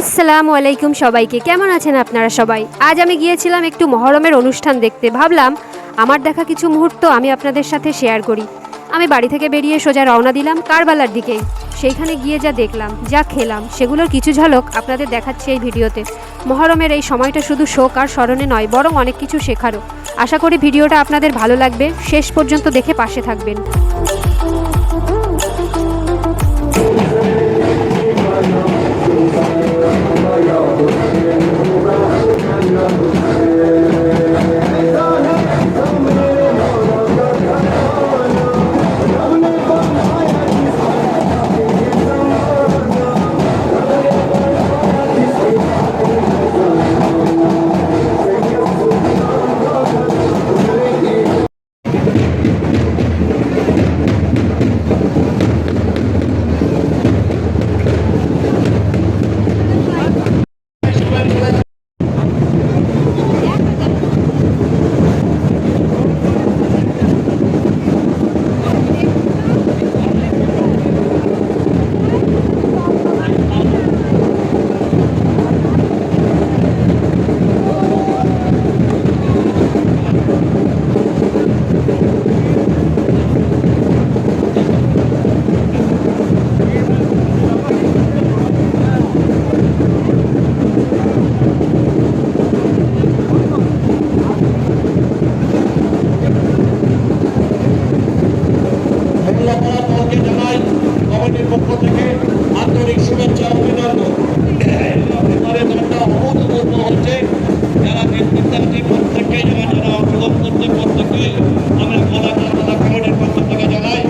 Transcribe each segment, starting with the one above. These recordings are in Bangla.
আসসালামু আলাইকুম সবাইকে। কেমন আছেন আপনারা সবাই? আজ আমি গিয়েছিলাম একটু মহরমের অনুষ্ঠান দেখতে। ভাবলাম, আমার দেখা কিছু মুহূর্ত আমি আপনাদের সাথে শেয়ার করি। আমি বাড়ি থেকে বেরিয়ে সোজা রওনা দিলাম কারবালার দিকে। সেইখানে গিয়ে যা দেখলাম, যা খেলাম, সেগুলোর কিছু ঝলক আপনাদের দেখাচ্ছি এই ভিডিওতে। মহরমের এই সময়টা শুধু শোক আর স্মরণে নয়, বরং অনেক কিছু শেখারও। আশা করি ভিডিওটা আপনাদের ভালো লাগবে। শেষ পর্যন্ত দেখে পাশে থাকবেন। যারা নেতৃত্বার্থী প্রত্যেককেই যারা যারা অংশগ্রহণ করতে প্রত্যেকে আমি কলা কলকাতা কমিটির পক্ষ থেকে জানাই।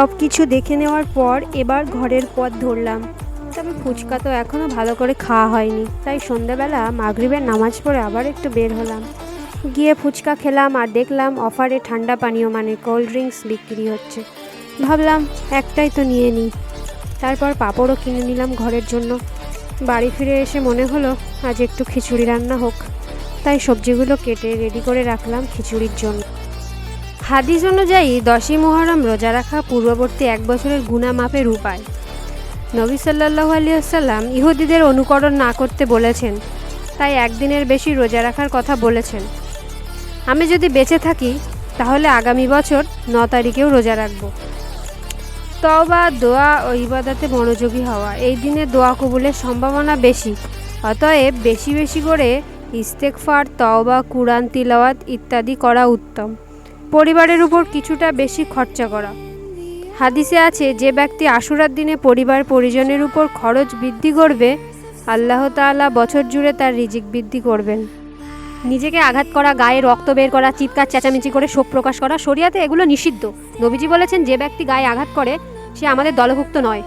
সব কিছু দেখে নেওয়ার পর এবার ঘরের পথ ধরলাম। তবে ফুচকা তো এখনও ভালো করে খাওয়া হয়নি। তাই সন্ধ্যাবেলা মাগরিবের নামাজ পড়ে আবার একটু বের হলাম। গিয়ে ফুচকা খেলাম আর দেখলাম অফারে ঠান্ডা পানীয় মানে কোল্ড ড্রিঙ্কস বিক্রি হচ্ছে। ভাবলাম, একটাই তো নিয়ে নিই। তারপর পাঁপড়ও কিনে নিলাম ঘরের জন্য। বাড়ি ফিরে এসে মনে হলো, আজ একটু খিচুড়ি রান্না হোক। তাই সবজিগুলো কেটে রেডি করে রাখলাম খিচুড়ির জন্য। হাদিস অনুযায়ী দশই মোহরম রোজা রাখা পূর্ববর্তী এক বছরের গুণা মাপের উপায়। নবী সাল্লাহ আলিয়াল্লাম ইহুদিদের অনুকরণ না করতে বলেছেন, তাই একদিনের বেশি রোজা রাখার কথা বলেছেন। আমি যদি বেঁচে থাকি, তাহলে আগামী বছর ন তারিখেও রোজা রাখব। তওবা, দোয়া ও ইবাদাতে মনোযোগী হওয়া, এই দিনে দোয়া কবুলের সম্ভাবনা বেশি। অতএব বেশি বেশি করে ইস্তেকফার তওবা, কুরআন, তিলাওয়াত ইত্যাদি করা উত্তম। পরিবারের উপর কিছুটা বেশি খরচা করা। হাদিসে আছে, যে ব্যক্তি আশুরার দিনে পরিবার পরিজনের উপর খরচ বৃদ্ধি করবে, আল্লাহ তাআলা বছর জুড়ে তার রিজিক বৃদ্ধি করবেন। নিজেকে আঘাত করা, গায়ে রক্ত বের করা, চিৎকার, চেঁচামেচি করে শোক প্রকাশ করা, শরিয়াতে এগুলো নিষিদ্ধ। নবীজি বলেছেন, যে ব্যক্তি গায়ে আঘাত করে, সে আমাদের দলভুক্ত নয়।